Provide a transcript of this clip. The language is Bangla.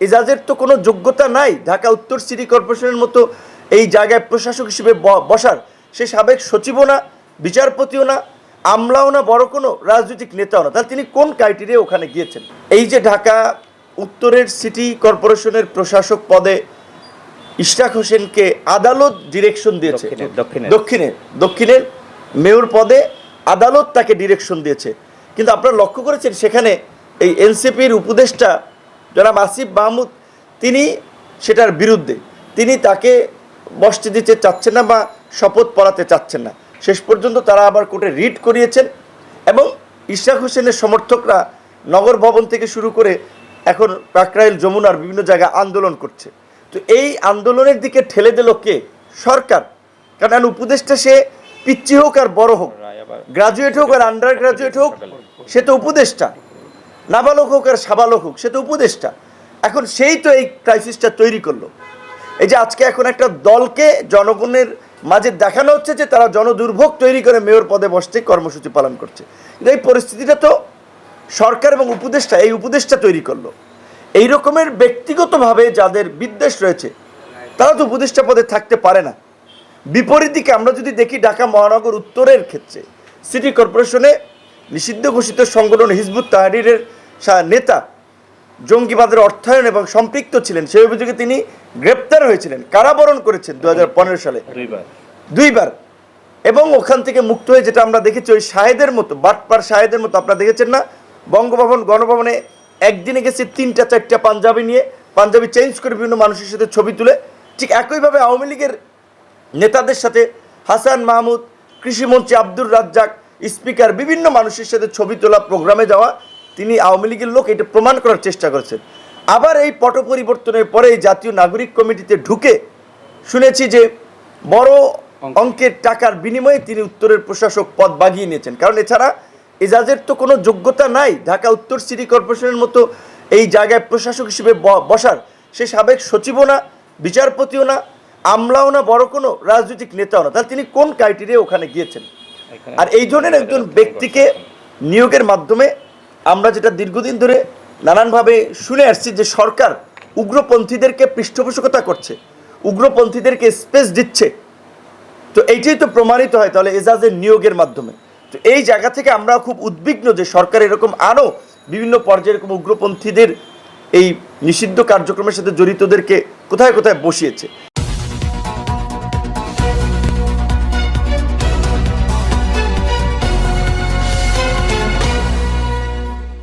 এজাজের তো কোনো যোগ্যতা নাই। ঢাকা উত্তর সিটি কর্পোরেশনের মতো এই জায়গায় প্রশাসক হিসেবে বসার। সে সাবেক সচিবও না বিচারপতিও না আমলাও না বড় কোনো রাজনৈতিক নেতাও না। তাহলে তিনি কোন ক্রাইটেরিয়া ওখানে গিয়েছেন? এই যে ঢাকা উত্তরের সিটি কর্পোরেশনের প্রশাসক পদে ইশরাক হোসেনকে আদালত ডিরেকশন দিয়েছে। দক্ষিণে দক্ষিণের মেয়র পদে আদালত তাকে ডিরেকশন দিয়েছে। কিন্তু আপনারা লক্ষ্য করেছেন সেখানে এই এনসিপির উপদেষ্টা জনাব আসিফ মাহমুদ তিনি সেটার বিরুদ্ধে। তিনি তাকে বসতে দিতে চাচ্ছেন না বা শপথ পড়াতে চাচ্ছেন না। শেষ পর্যন্ত তারা আবার কোর্টে রিট করিয়েছেন এবং ইশরাক হোসেনের সমর্থকরা নগর ভবন থেকে শুরু করে এখন কাকরাইল যমুনার বিভিন্ন জায়গায় আন্দোলন করছে। তো এই আন্দোলনের দিকে ঠেলে দিল কে? সরকার। কারণ উপদেশটা সে পিচ্ছি হোক আর বড় হোক গ্রাজুয়েট হোক আর আন্ডার গ্রাজুয়েট হোক সে তো উপদেষ্টা। নাবালক হোক আর সাবালক হোক সে তো উপদেষ্টা। এখন সেই তো এই ক্রাইসিসটা তৈরি করল। এই যে আজকে এখন একটা দলকে জনগণের মাঝে দেখানো হচ্ছে যে তারা জনদুর্ভোগ তৈরি করে মেয়র পদে বসতে কর্মসূচি পালন করছে। এই পরিস্থিতিটা তো সরকার এবং উপদেষ্টা, এই উপদেষ্টা তৈরি করল। এই রকমের ব্যক্তিগতভাবে যাদের বিদ্বেষ রয়েছে, তারা তো উপদেষ্টা পদে থাকতে পারে না। বিপরীত দিকে আমরা যদি দেখি ঢাকা মহানগর উত্তরের ক্ষেত্রে, সিটি কর্পোরেশনে নিষিদ্ধ ঘোষিত সংগঠন হিজবুত তাহারিরের নেতা জঙ্গিবাদের অর্থায়ন এবং সম্পৃক্ত ছিলেন। সেই অভিযোগে তিনি গ্রেপ্তার হয়েছিলেন। কারাবরণ করেছেন দু হাজার পনেরো সালে। দুইবার। দুইবার। এবং ওখান থেকে মুক্ত হয়ে যেটা আমরা দেখেছি ওই শাহেদের মতো বাটপার শাহেদের মতো আপনারা দেখেছেন না? বঙ্গভবন গণভবনে একদিনে গেছে তিনটা চারটা পাঞ্জাবি নিয়ে। পাঞ্জাবি চেঞ্জ করে বিভিন্ন মানুষের সাথে ছবি তুলে। ঠিক একইভাবে আওয়ামী লীগের নেতাদের সাথে হাসান মাহমুদ কৃষিমন্ত্রী আব্দুর রাজ্জাক স্পিকার বিভিন্ন মানুষের সাথে ছবি তোলা প্রোগ্রামে যাওয়া তিনি আওয়ামী লীগের লোক এটা প্রমাণ করার চেষ্টা করেছেন। আবার এই পট পরিবর্তনের পরে জাতীয় নাগরিক কমিটিতে ঢুকে শুনেছি যে বড় অঙ্কের টাকার বিনিময়ে তিনি উত্তরের প্রশাসক পদ বাগিয়ে নিয়েছেন। কারণ এছাড়া এজাজের তো কোনো যোগ্যতা নাই। ঢাকা উত্তর সিটি কর্পোরেশনের মতো এই জায়গায় প্রশাসক হিসেবে বসার সে সাবেক সচিবও না বিচারপতিও না আমলাও না বড় কোনো রাজনৈতিক নেতাও না। তাহলে তিনি কোন ক্রাইটেরিয়া ওখানে গিয়েছেন? আর এই ধরনের একজন ব্যক্তিকে নিয়োগের মাধ্যমে আমরা যেটা দীর্ঘদিন ধরে নানানভাবে শুনে আসছি যে সরকার উগ্রপন্থীদেরকে পৃষ্ঠপোষকতা করছে, উগ্রপন্থীদেরকে স্পেস দিচ্ছে। তো এইটাই তো প্রমাণিত হয় তাহলে এজাজের নিয়োগের মাধ্যমে। তো এই জায়গা থেকে আমরা খুব উদ্বিগ্ন যে সরকার এরকম আরও বিভিন্ন পর্যায়ে এরকম উগ্রপন্থীদের এই নিষিদ্ধ কার্যক্রমের সাথে জড়িতদেরকে কোথায় কোথায় বসিয়েছে।